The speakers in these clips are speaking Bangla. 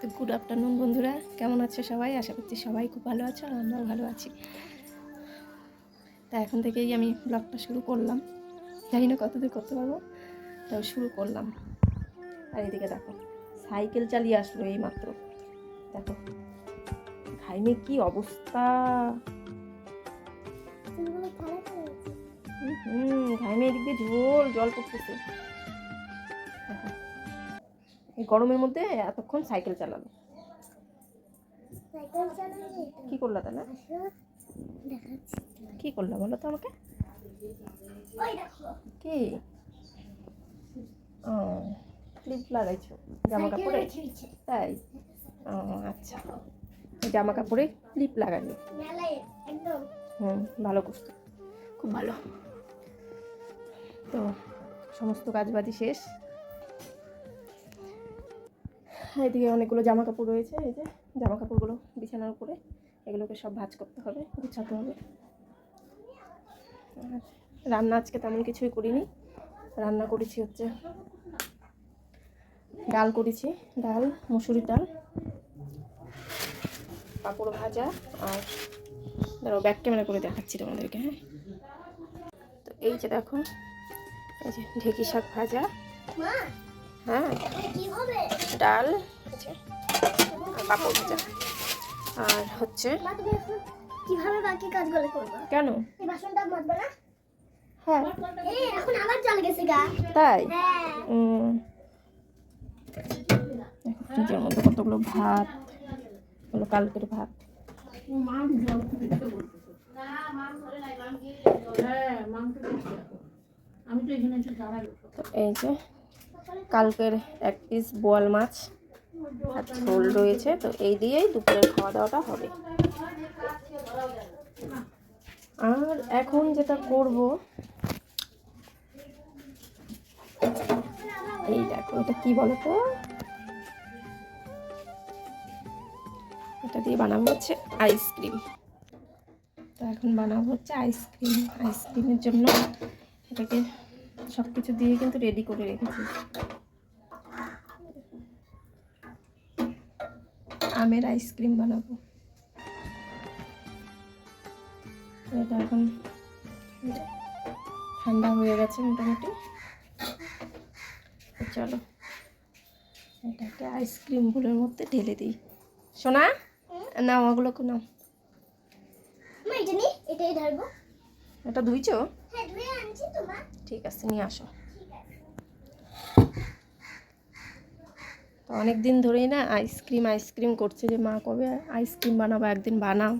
তো গুড আফটারনুন বন্ধুরা। কেমন আছো সবাই? আশা করছি সবাই খুব ভালো আছো আর আমরাও ভালো আছি। তা এখন থেকেই আমি ব্লগটা শুরু করলাম। জানি না কতদূর করতে পারব তাও শুরু করলাম। আর এদিকে দেখো সাইকেল চালিয়ে আসলো এই মাত্র দেখো ঘাইমে কি অবস্থা? হুম ঘাইমে এদিক দিয়ে ঝোল জল পড়তেছে। এই গরমের মধ্যে এতক্ষণ সাইকেল চালালো। কি করলা তাহলে? কি করলা বলো তো আমাকে? কি? ও ক্লিপ লাগাইছো জামা কাপড়ে? তাই? ও আচ্ছা। জামা কাপড়ে ক্লিপ লাগালি। হুম ভালো করছ। খুব ভালো। তো সমস্ত কাজবাজি শেষ। এদিকে অনেকগুলো জামা কাপড় রয়েছে, এই যে জামা কাপড়গুলো বিছানার উপরে, এগুলোকে সব ভাজ করতে হবে, গুছাতে হবে। রান্না আজকে তেমন কিছুই করিনি। রান্না করেছি হচ্ছে ডাল করেছি, ডাল, মুসুরির ডাল, পাঁপড় ভাজা আর ধরো ব্যাক ক্যামেরা করে দেখাচ্ছি তোমাদেরকে হ্যাঁ। তো এই যে দেখো, এই যে ঢেঁকি শাক ভাজা হ্যাঁ ডাল আর পাঁপড় ভাজা। আর হচ্ছে কীভাবে বাকি কাজগুলো করব? কেন? এই বাসনটা মাজবে না? হ্যাঁ। এই এখন আবার জল গেছে গা। তাই? হ্যাঁ। ফ্রিজের মধ্যে কতগুলো ভাত হলো কালকের ভাত। তো এই যে কালকের এক পিস বোয়াল মাছ আর ঝোল রয়েছে, তো এই দিয়েই দুপুরের খাওয়া দাওয়াটা হবে। আর এখন যেটা করব, এই দেখো, এটা কি বলো তো এটা দিয়ে বানাবো হচ্ছে আইসক্রিম। তো এখন বানাবো হচ্ছে আইসক্রিম। আইসক্রিমের জন্য এটাকে সব কিছু দিয়ে কিন্তু রেডি করে রেখেছি। আমের আইসক্রিম বানাবো। এটা এখন ঠান্ডা হয়ে গেছে মোটামুটি। চলো এটাকে আইসক্রিম বুলের মধ্যে ঢেলে দিই। সোনা নাও ওগুলোকে নাও। এটা এটাই ধরবো এটা ধুইছো? হ্যাঁ ঠিক আছে নিয়ে আসো। ঠিক আছে। তো অনেক দিন ধরেই না আইসক্রিম আইসক্রিম করছে যে মা কবে আইসক্রিম বানাবো? একদিন বানাও।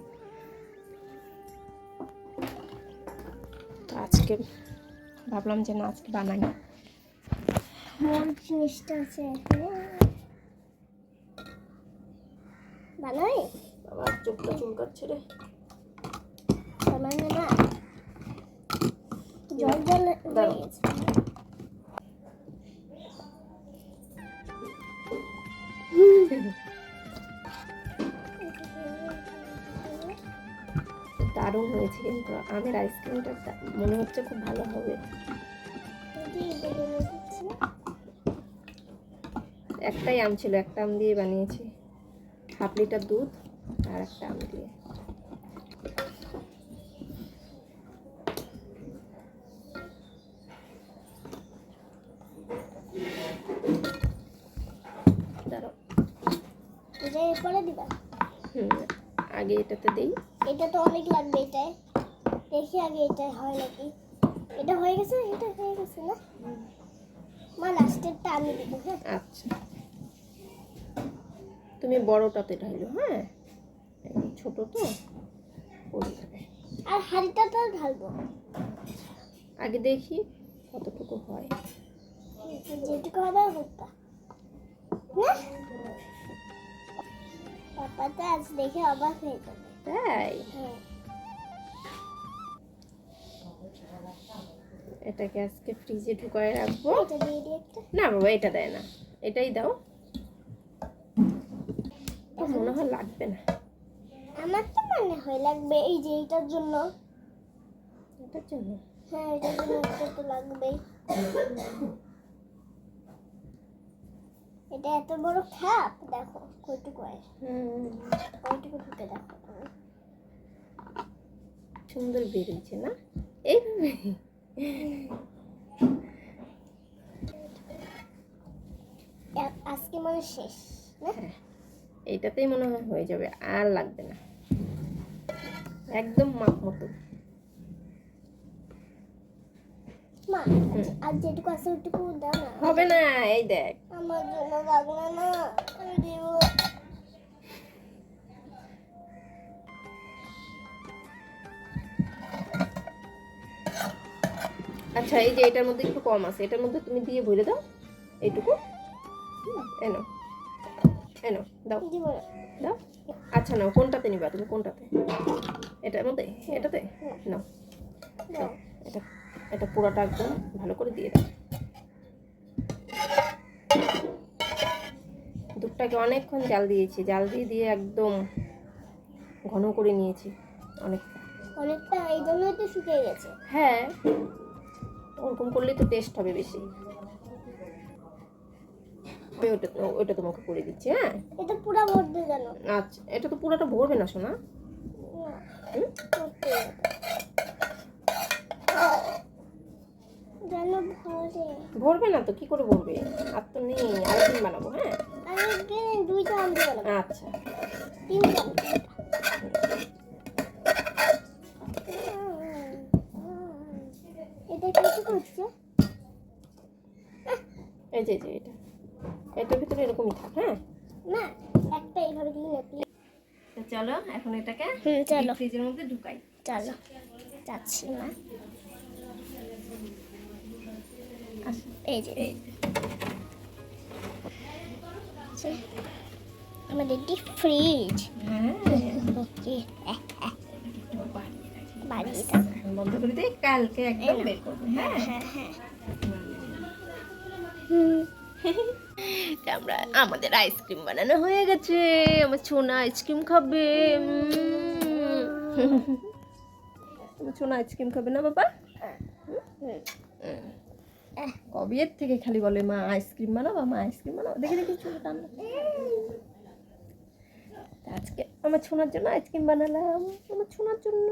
তো আজকে ভাবলাম যে না আজকে বানাই। মন বানাই? আবার চোখটা চুলকাচ্ছে রে। সামান্য না জল জল দারুণ হয়েছে কিন্তু আমের আইসক্রিমটা মনে হচ্ছে খুব ভালো হবে। একটাই আম ছিল, একটা আম দিয়ে বানিয়েছি। হাফ লিটার দুধ আর একটা আম দিয়ে দাঁড়াও এটা এরপরে দিবা হুম আগে এটাতে দেই। এটা তো অনেক লাগবে এটাই দেখি আগে এটা হয় নাকি। এটা হয়ে গেছে? এটা হয়ে গেছে না? মা লাস্টেরটা আমি দিব হ্যাঁ? আচ্ছা। তুমি বড়টাতে ঢাইলো হ্যাঁ? ছোট তো? পড়ে যাবে। আর হাঁড়িটা তো ঢালবো। আগে দেখি কতটুকু হয়। যেটুকু হবে হোকটা না? পাপা তো আজ দেখে অবাক হয়ে যাবে। তাই? এটাকে আজকে ফ্রিজে ঢুকায় রাখব। না বাবা এটা দেয় না। এটাই দাও। মনে হয় লাগবে না। আমার তো মনে হয় লাগবে এই যে এইটার জন্য। এটার জন্য? হ্যাঁ এটার জন্য তো লাগবেই। এটা এত বড় খাপ? দেখো কইটুকু হুম কইটুকু ঢুকে দেখো। সুন্দর বেরিয়েছে না? এইভাবে? আজকে মানে শেষ হ্যাঁ এইটাতেই মনে হয় হয়ে যাবে আর লাগবে না। একদম মাপ মতো। মা আর যেটুকু আছে ওইটুকু দাও না। হবে না এই দেখ। আমার জন্য লাগবে না আমি দিব। আচ্ছা এই যে এটার মধ্যে একটু কম আছে এটার মধ্যে তুমি দিয়ে ভরে দাও এইটুকু। এনো এনো দাও। দাও। আচ্ছা নাও কোনটাতে নিবা তুমি কোনটাতে? এটার মধ্যে এটাতে? নাও। দাও। এটা। এটা পুরোটা একদম ভালো করে দিয়ে দাও। দুধটাকে অনেকক্ষণ জাল দিয়েছি। জাল দিয়ে দিয়ে একদম ঘন করে নিয়েছি। অনেক অনেকটা এই জন্যই তো শুকিয়ে গেছে। হ্যাঁ ওরকম করলেই তো টেস্ট হবে বেশি। আমি ওটা ওটা তোমাকে করে দিচ্ছি হ্যাঁ? এটা পুরো ভরতে জানো আচ্ছা এটা তো পুরোটা ভরবে না শোনা হুম? ভরে। ভরবে না তো? কি করে ভরবে? আর তো নেই আরেকদিন বানাবো হ্যাঁ? আমি একদিন দুইটা আনতে পারলাম আচ্ছা। তিনটা এটা কিছু করছে? এই যে যে এটা। এটার ভিতরে এরকমই থাক হ্যাঁ? না একটা এইভাবে দিই না প্লিজ চলো এখন এটাকে চলো। ফ্রিজের মধ্যে ঢুকাই। চলো যাচ্ছি না এই যে। এই আমাদের ডিপ ফ্রিজ হ্যাঁ। ওকে বাড়িয়ে বন্ধ করে কালকে একদম বের করব হ্যাঁ। হ্যাঁ হ্যাঁ। আমরা আমাদের আইসক্রিম বানানো হয়ে গেছে। আমার সোনা আইসক্রিম খাবে। সোনা আইসক্রিম খাবে না বাবা? এর থেকে খালি বলে মা আইসক্রিম বানাবো? মা আইসক্রিম বানাবো? দেখে দেখি চুল টান। আজকে আমার ছোনার জন্য আইসক্রিম বানালাম আমার ছোনার জন্য।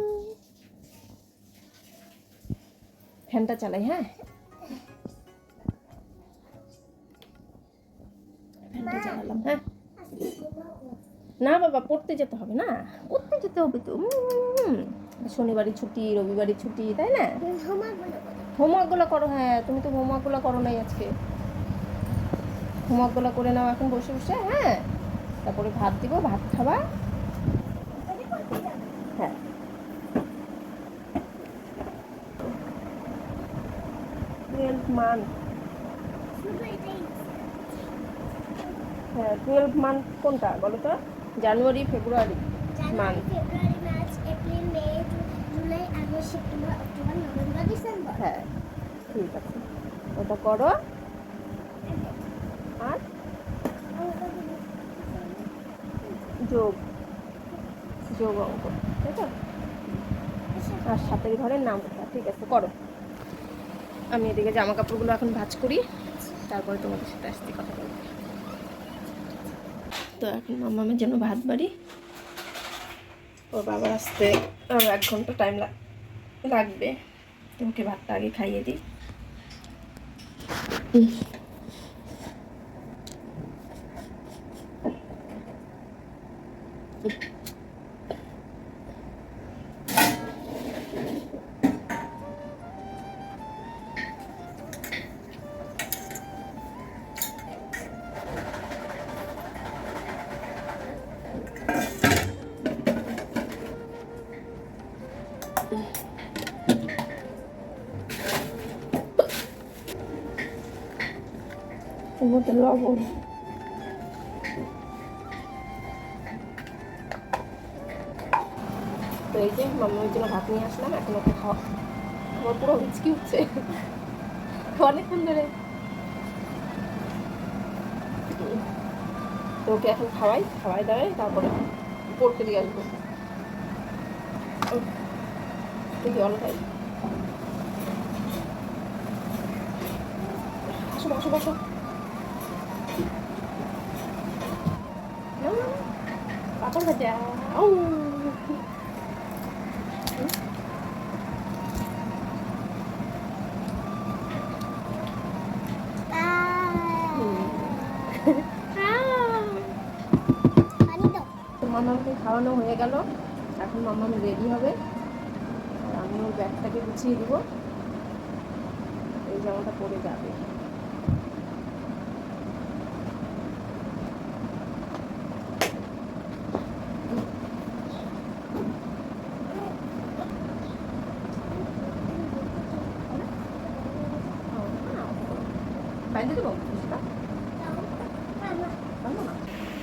ফ্যানটা চালাই হ্যাঁ? ফ্যানটা চালালাম হ্যাঁ? না বাবা পড়তে যেতে হবে না। পড়তে যেতে হবে তো। শনিবারই ছুটি রবিবারই ছুটি তাই না? হোমওয়ার্কগুলো করো হ্যাঁ তুমি তো হোমওয়ার্কগুলো করো নাই আজকে। হোমওয়ার্কগুলো করে নাও এখন বসে বসে হ্যাঁ। তারপরে ভাত দিব ভাত খাবা। হ্যাঁ। টুয়েলভ মান্থ হ্যাঁ টুয়েলভ মান্থ কোনটা বলো তো? জানুয়ারি ফেব্রুয়ারি। জানুয়ারি হ্যাঁ ঠিক আছে। ওটা করো। আর যোগ যোগ অঙ্ক ঠিক আছে আর সাথের ঘরের নাম লেখা ঠিক আছে, করো। আমি এদিকে জামা কাপড়গুলো এখন ভাঁজ করি, তারপরে তোমাদের সাথে আসতে কথা বলব তো এখন মামামের জন্য ভাত বাড়ি। ওর বাবার আসতে আরও এক ঘণ্টা টাইম লাগবে। তোমাকে ভাতটা আগে খাইয়ে দিই। এর মধ্যে লবণ। তো এই যে মামার জন্য ভাত নিয়ে আসলাম, এখন ওকে খাওয়া আমার পুরো হিচকি উঠছে। অনেকক্ষণ ধরে। তো ওকে এখন খাওয়াই খাওয়াই দাঁড়াই তারপরে পড়তে দিয়ে আসব। দেখি খাই বসো বসো বসো পাপড় ভাজা। আউ। তো মামাকে খাওয়ানো হয়ে গেল। এখন মামাম রেডি হবে। আর আমি ব্যাগটাকে গুছিয়ে দিব। এই জামাটা পরে যাবে।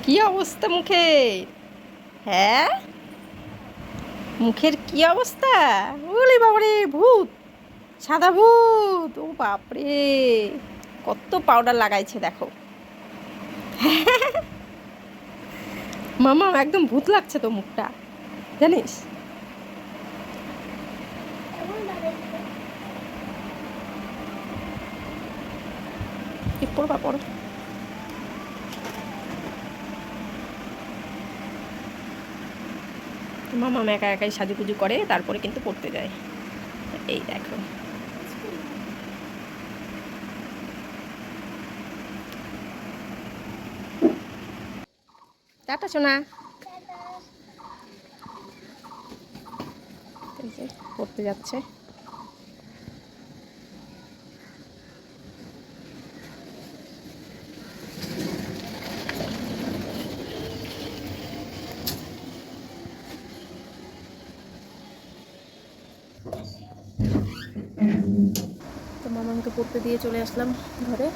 কি অবস্থা মুখের হ্যাঁ? মুখের কি অবস্থা? ওলে বাবারে, ভূত! সাদা ভূত! ও বাপরে! কত পাউডার লাগাইছে, দেখো। মামা, একদম ভূত লাগছে তো মুখটা, জানিস? পড়বা পড়ো মামা একা একাই সাজুগুজু করে তারপরে কিন্তু পড়তে যায় এই দেখো। টাটা যে, পড়তে যাচ্ছে। তো মামাকে পড়তে দিয়ে চলে আসলাম ঘরে।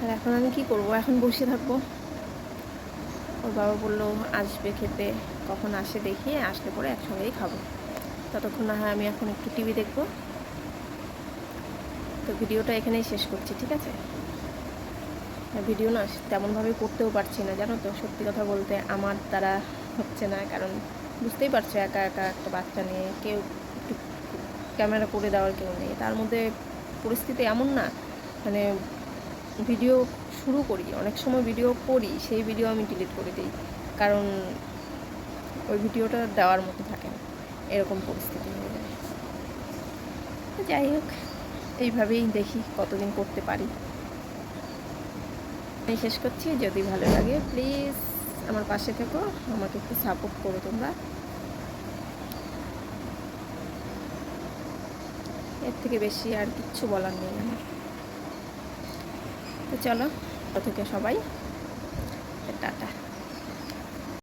আর এখন আমি কি করব? এখন বসে থাকব। ওর বাবা বলল, আসবে খেতে। কখন আসে দেখি, আসলে পরে একসঙ্গেই খাব। ততক্ষণ না হয় আমি এখন একটু টিভি দেখব। তো ভিডিওটা এখানেই শেষ করছি, ঠিক আছে? ভিডিও না, তেমনভাবে করতেও পারছি না, জানো তো? সত্যি কথা বলতে আমার দ্বারা হচ্ছে না, কারণ বুঝতেই পারছ, একা একা একটা বাচ্চা নিয়ে কেউ একটু ক্যামেরা করে দেওয়ার কেউ নেই। তার মধ্যে পরিস্থিতি এমন না মানে ভিডিও শুরু করি, অনেক সময় ভিডিও করি, সেই ভিডিও আমি ডিলিট করে দিই, কারণ ওই ভিডিওটা দেওয়ার মতো থাকে না, এরকম পরিস্থিতি হয়ে যায়। তো যাই হোক, এইভাবেই দেখি কতদিন করতে পারি। আমি শেষ করছি, যদি ভালো লাগে প্লিজ আমার পাশে থেকো, আমাকে একটু সাপোর্ট করো তোমরা। এর থেকে বেশি আর কিচ্ছু বলার নেই আমার। তো চলো থেকে সবাই, টাটা।